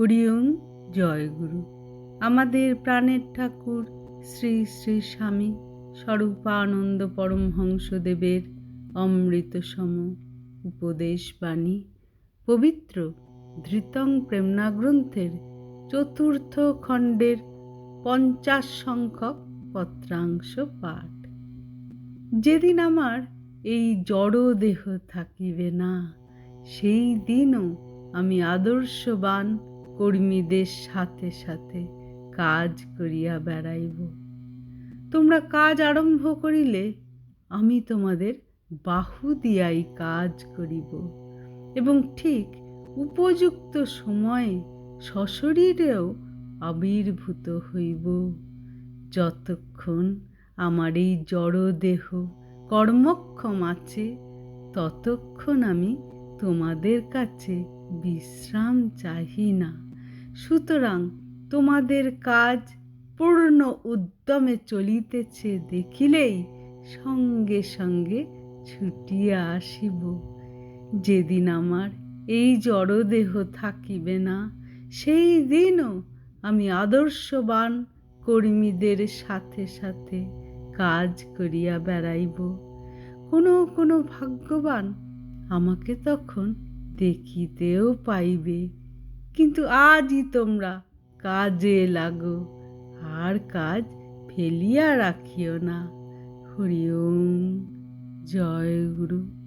হরিওম জয়গুরু আমাদের প্রাণের ঠাকুর শ্রী শ্রী স্বামী স্বরূপানন্দ পরমহংসদেবের অমৃতসম উপদেশ বাণী। পবিত্র ধৃতং প্রেমনা গ্রন্থের চতুর্থ খণ্ডের পঞ্চাশ সংখ্যক পত্রাংশ পাঠ। যেদিন আমার এই জড় দেহ থাকিবে না, সেই দিনও আমি আদর্শবান কর্মীদের সাথে সাথে কাজ করিয়া বেড়াইব। তোমরা কাজ আরম্ভ করিলে আমি তোমাদের বাহু দিয়াই কাজ করিব এবং ঠিক উপযুক্ত সময়ে সশরীরেও আবির্ভূত হইব। যতক্ষণ আমার এই জড় দেহ কর্মক্ষম আছে, ততক্ষণ আমি তোমাদের কাছে বিশ্রাম চাহি না। সুতরাং তোমাদের কাজ পূর্ণ উদ্যমে চলিতেছে, দেখিলেই সঙ্গে সঙ্গে ছুটিয়া আসিব। যেদিন আমার এই জড়দেহ থাকিবে না, সেই দিনও আমি আদর্শবান কর্মীদের সাথে সাথে কাজ করিয়া বেড়াইব। কোনো কোনো ভাগ্যবান আমাকে তখন দেখিতেও পাইবে। কিন্তু আজই তোমরা কাজে লাগো। আর কাজ ফেলিয়া রাখিও না। হরি ওম। জয় গুরু।